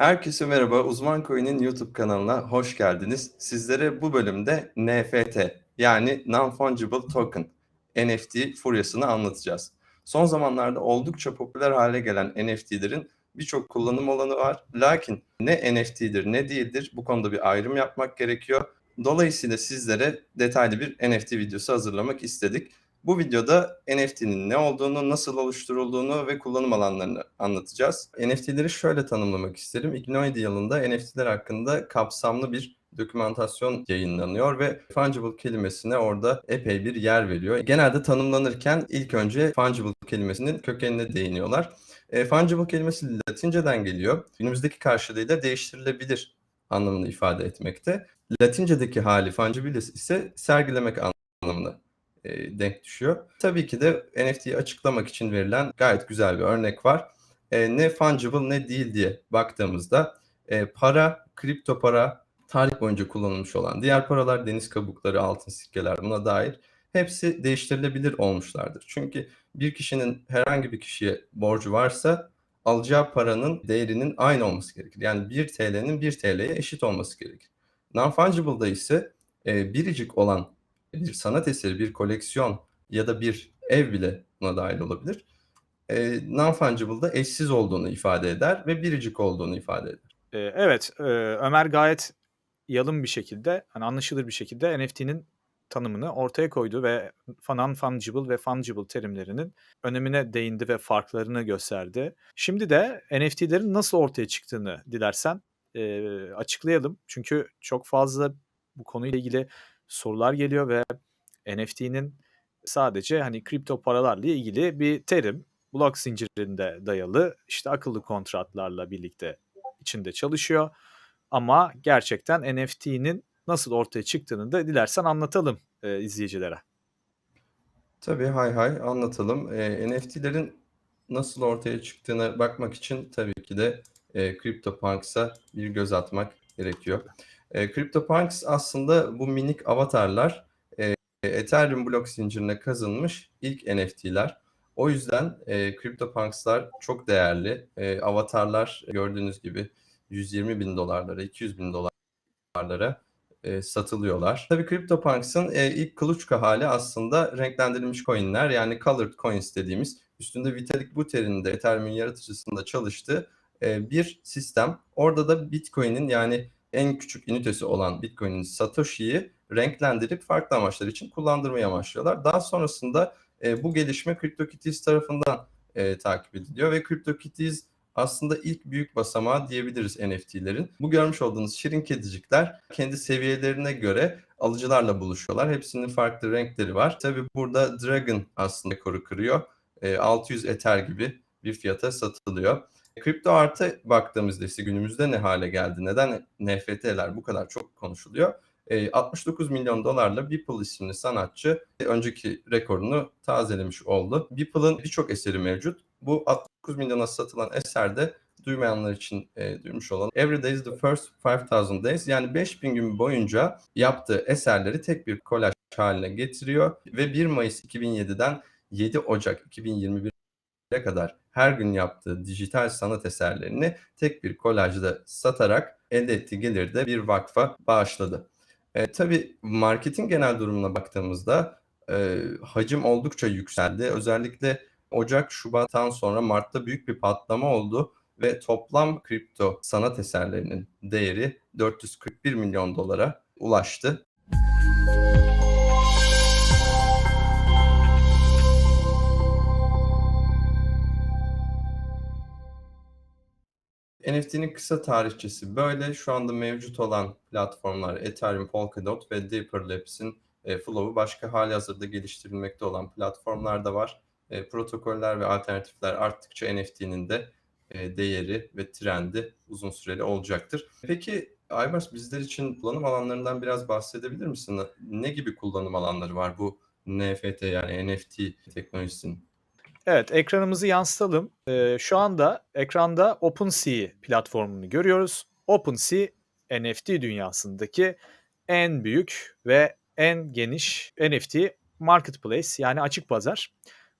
Herkese merhaba. Uzman Coin'in YouTube kanalına hoş geldiniz. Sizlere bu bölümde NFT yani Non-Fungible Token NFT furyasını anlatacağız. Son zamanlarda oldukça popüler hale gelen NFT'lerin birçok kullanım alanı var. Lakin ne NFT'dir ne değildir bu konuda bir ayrım yapmak gerekiyor. Dolayısıyla sizlere detaylı bir NFT videosu hazırlamak istedik. Bu videoda NFT'nin ne olduğunu, nasıl oluşturulduğunu ve kullanım alanlarını anlatacağız. NFT'leri şöyle tanımlamak isterim. Ignoid yılında NFT'ler hakkında kapsamlı bir dokümantasyon yayınlanıyor ve fungible kelimesine orada epey bir yer veriyor. Genelde tanımlanırken ilk önce fungible kelimesinin kökenine değiniyorlar. E, fungible kelimesi Latinceden geliyor. Günümüzdeki karşılığıyla değiştirilebilir anlamını ifade etmekte. Latincedeki hali fungibilis ise sergilemek anlamına e, denk düşüyor. Tabii ki de NFT'yi açıklamak için verilen gayet güzel bir örnek var. E, ne fungible ne değil diye baktığımızda e, para, kripto para, tarih boyunca kullanılmış olan diğer paralar, deniz kabukları, altın sikkeler buna dair hepsi değiştirilebilir olmuşlardır. Çünkü bir kişinin herhangi bir kişiye borcu varsa alacağı paranın değerinin aynı olması gerekir. Yani 1 TL'nin 1 TL'ye eşit olması gerekir. Non-fungible'da ise e, biricik olan bir sanat eseri, bir koleksiyon ya da bir ev bile buna dahil olabilir. E, non-fungible'da eşsiz olduğunu ifade eder ve biricik olduğunu ifade eder. Ee, evet, e, Ömer gayet yalın bir şekilde, hani anlaşılır bir şekilde NFT'nin tanımını ortaya koydu ve non-fungible ve fungible terimlerinin önemine değindi ve farklarını gösterdi. Şimdi de NFT'lerin nasıl ortaya çıktığını dilersen e, açıklayalım. Çünkü çok fazla bu konuyla ilgili sorular geliyor ve NFT'nin sadece hani kripto paralarla ilgili bir terim. Blok zincirinde dayalı işte akıllı kontratlarla birlikte içinde çalışıyor. Ama gerçekten NFT'nin nasıl ortaya çıktığını da dilersen anlatalım e, izleyicilere. Tabii hay hay anlatalım. E, NFT'lerin nasıl ortaya çıktığına bakmak için tabii ki de e, CryptoPunks'a bir göz atmak gerekiyor. E, CryptoPunks aslında bu minik avatarlar e, Ethereum blok zincirine kazınmış ilk NFT'ler. O yüzden e, CryptoPunks'lar çok değerli. E, avatarlar gördüğünüz gibi 120 bin dolarlara, 200 bin dolarlara e, satılıyorlar. Tabii CryptoPunks'ın e, ilk kuluçka hali aslında renklendirilmiş coinler yani colored coins dediğimiz üstünde Vitalik Buterin'in de Ethereum'un yaratıcısında çalıştığı e, bir sistem. Orada da Bitcoin'in yani en küçük ünitesi olan Bitcoin'in Satoshi'yi renklendirip farklı amaçlar için kullandırmaya amaçlıyorlar. Daha sonrasında e, bu gelişme CryptoKitties tarafından e, takip ediliyor ve CryptoKitties aslında ilk büyük basamağı diyebiliriz NFT'lerin. Bu görmüş olduğunuz şirin kedicikler kendi seviyelerine göre alıcılarla buluşuyorlar. Hepsinin farklı renkleri var. Tabi burada Dragon aslında rekoru kırıyor. E, 600 Ether gibi bir fiyata satılıyor. Kripto artı baktığımızda ise günümüzde ne hale geldi? Neden NFT'ler bu kadar çok konuşuluyor? 69 milyon dolarla Beeple isimli sanatçı önceki rekorunu tazelemiş oldu. Beeple'ın birçok eseri mevcut. Bu 69 milyona satılan eserde duymayanlar için e, duymuş olan Every Day is the First 5000 Days yani 5000 gün boyunca yaptığı eserleri tek bir kolaj haline getiriyor ve 1 Mayıs 2007'den 7 Ocak 2021'e kadar her gün yaptığı dijital sanat eserlerini tek bir kolajda satarak elde ettiği geliri de bir vakfa bağışladı. E, tabii marketin genel durumuna baktığımızda e, hacim oldukça yükseldi. Özellikle Ocak, Şubat'tan sonra Mart'ta büyük bir patlama oldu ve toplam kripto sanat eserlerinin değeri 441 milyon dolara ulaştı. NFT'nin kısa tarihçesi böyle. Şu anda mevcut olan platformlar Ethereum, Polkadot ve Deeper Labs'in e, Flow'u başka hali hazırda geliştirilmekte olan platformlar da var. E, protokoller ve alternatifler arttıkça NFT'nin de e, değeri ve trendi uzun süreli olacaktır. Peki Aybars bizler için kullanım alanlarından biraz bahsedebilir misin? Ne gibi kullanım alanları var bu NFT yani NFT teknolojisinin? Evet, ekranımızı yansıtalım. Ee, şu anda ekranda OpenSea platformunu görüyoruz. OpenSea NFT dünyasındaki en büyük ve en geniş NFT marketplace yani açık pazar.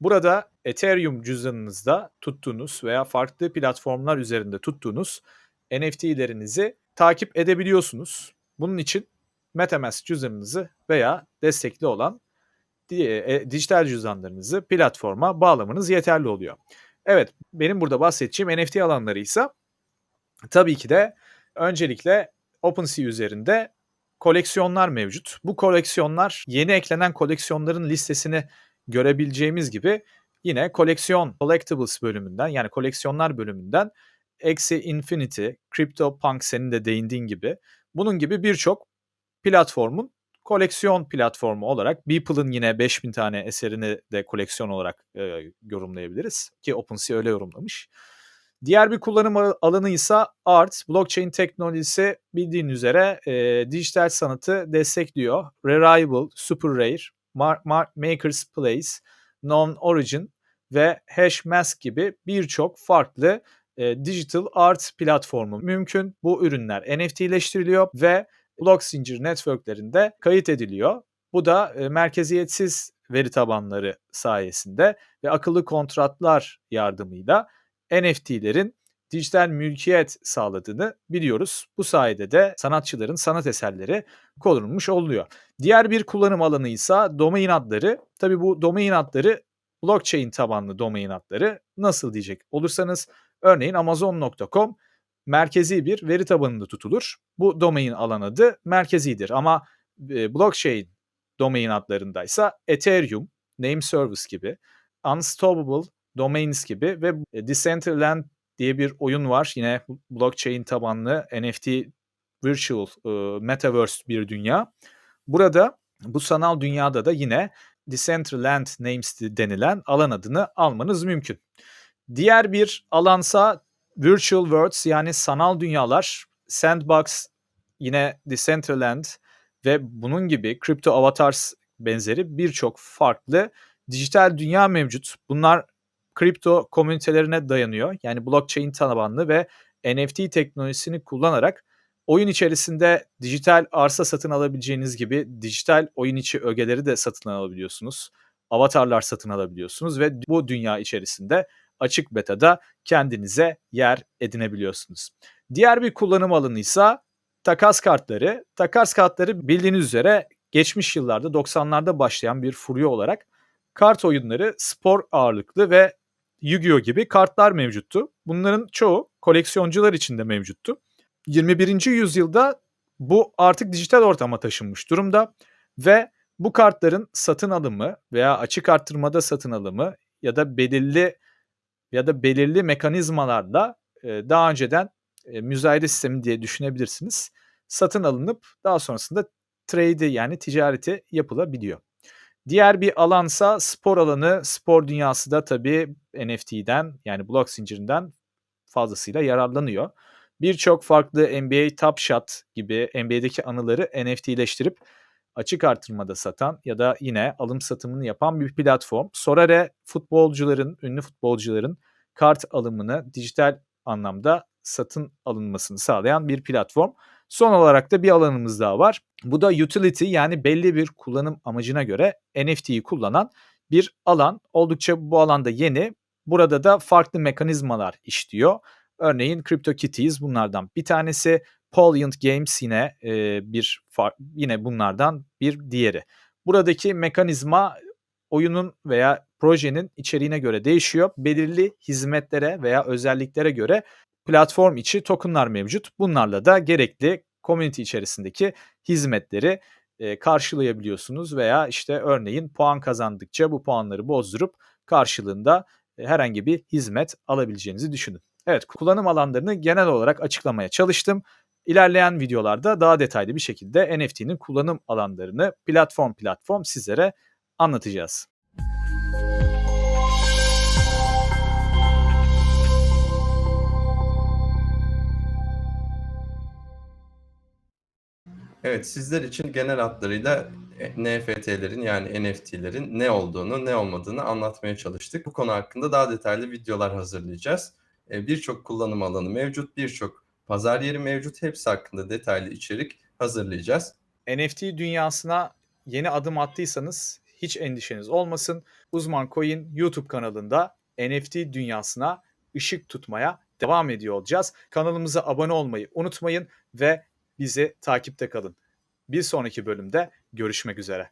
Burada Ethereum cüzdanınızda tuttuğunuz veya farklı platformlar üzerinde tuttuğunuz NFT'lerinizi takip edebiliyorsunuz. Bunun için MetaMask cüzdanınızı veya destekli olan dijital cüzdanlarınızı platforma bağlamanız yeterli oluyor. Evet, benim burada bahsedeceğim NFT alanları ise tabii ki de öncelikle OpenSea üzerinde koleksiyonlar mevcut. Bu koleksiyonlar yeni eklenen koleksiyonların listesini görebileceğimiz gibi yine koleksiyon collectibles bölümünden yani koleksiyonlar bölümünden Axie Infinity, CryptoPunk senin de değindiğin gibi bunun gibi birçok platformun koleksiyon platformu olarak Beeple'ın yine 5000 tane eserini de koleksiyon olarak e, yorumlayabiliriz ki OpenSea öyle yorumlamış. Diğer bir kullanım alanı ise art, blockchain teknolojisi bildiğin üzere e, dijital sanatı destekliyor. Rarible, Super Rare, Mar- Mar- Maker's Place, Non Origin ve Hashmask gibi birçok farklı e, digital art platformu mümkün. Bu ürünler NFT'leştiriliyor ve blok zincir networklerinde kayıt ediliyor. Bu da e, merkeziyetsiz veri tabanları sayesinde ve akıllı kontratlar yardımıyla NFT'lerin dijital mülkiyet sağladığını biliyoruz. Bu sayede de sanatçıların sanat eserleri korunmuş oluyor. Diğer bir kullanım alanı ise domain adları. Tabii bu domain adları blockchain tabanlı domain adları nasıl diyecek olursanız örneğin amazon.com merkezi bir veri tabanında tutulur. Bu domain alan adı merkezidir ama e, blockchain domain adlarındaysa Ethereum, Name Service gibi, Unstoppable Domains gibi ve e, Decentraland diye bir oyun var. Yine blockchain tabanlı NFT virtual e, metaverse bir dünya. Burada bu sanal dünyada da yine Decentraland Names denilen alan adını almanız mümkün. Diğer bir alansa Virtual Worlds yani sanal dünyalar, Sandbox, yine Decentraland ve bunun gibi Crypto Avatars benzeri birçok farklı dijital dünya mevcut. Bunlar kripto komünitelerine dayanıyor. Yani blockchain tabanlı ve NFT teknolojisini kullanarak oyun içerisinde dijital arsa satın alabileceğiniz gibi dijital oyun içi ögeleri de satın alabiliyorsunuz. Avatarlar satın alabiliyorsunuz ve bu dünya içerisinde açık beta'da kendinize yer edinebiliyorsunuz. Diğer bir kullanım alanı ise takas kartları. Takas kartları bildiğiniz üzere geçmiş yıllarda 90'larda başlayan bir furya olarak kart oyunları spor ağırlıklı ve Yu-Gi-Oh gibi kartlar mevcuttu. Bunların çoğu koleksiyoncular için de mevcuttu. 21. yüzyılda bu artık dijital ortama taşınmış durumda ve bu kartların satın alımı veya açık arttırmada satın alımı ya da belirli ya da belirli mekanizmalarla e, daha önceden e, müzayede sistemi diye düşünebilirsiniz. Satın alınıp daha sonrasında trade yani ticareti yapılabiliyor. Diğer bir alansa spor alanı. Spor dünyası da tabii NFT'den yani blok zincirinden fazlasıyla yararlanıyor. Birçok farklı NBA Top Shot gibi NBA'deki anıları NFT'leştirip açık artırmada satan ya da yine alım satımını yapan bir platform. Sorare futbolcuların, ünlü futbolcuların kart alımını dijital anlamda satın alınmasını sağlayan bir platform. Son olarak da bir alanımız daha var. Bu da utility yani belli bir kullanım amacına göre NFT'yi kullanan bir alan. Oldukça bu alanda yeni. Burada da farklı mekanizmalar işliyor. Örneğin CryptoKitties bunlardan bir tanesi. Polyant Games yine e, bir yine bunlardan bir diğeri. Buradaki mekanizma oyunun veya projenin içeriğine göre değişiyor. Belirli hizmetlere veya özelliklere göre platform içi tokenlar mevcut. Bunlarla da gerekli community içerisindeki hizmetleri e, karşılayabiliyorsunuz veya işte örneğin puan kazandıkça bu puanları bozdurup karşılığında e, herhangi bir hizmet alabileceğinizi düşünün. Evet kullanım alanlarını genel olarak açıklamaya çalıştım. İlerleyen videolarda daha detaylı bir şekilde NFT'nin kullanım alanlarını platform platform sizlere anlatacağız. Evet, sizler için genel hatlarıyla NFT'lerin yani NFT'lerin ne olduğunu, ne olmadığını anlatmaya çalıştık. Bu konu hakkında daha detaylı videolar hazırlayacağız. E, birçok kullanım alanı mevcut, birçok pazar yeri mevcut. Hepsi hakkında detaylı içerik hazırlayacağız. NFT dünyasına yeni adım attıysanız hiç endişeniz olmasın. Uzman Coin YouTube kanalında NFT dünyasına ışık tutmaya devam ediyor olacağız. Kanalımıza abone olmayı unutmayın ve bizi takipte kalın. Bir sonraki bölümde görüşmek üzere.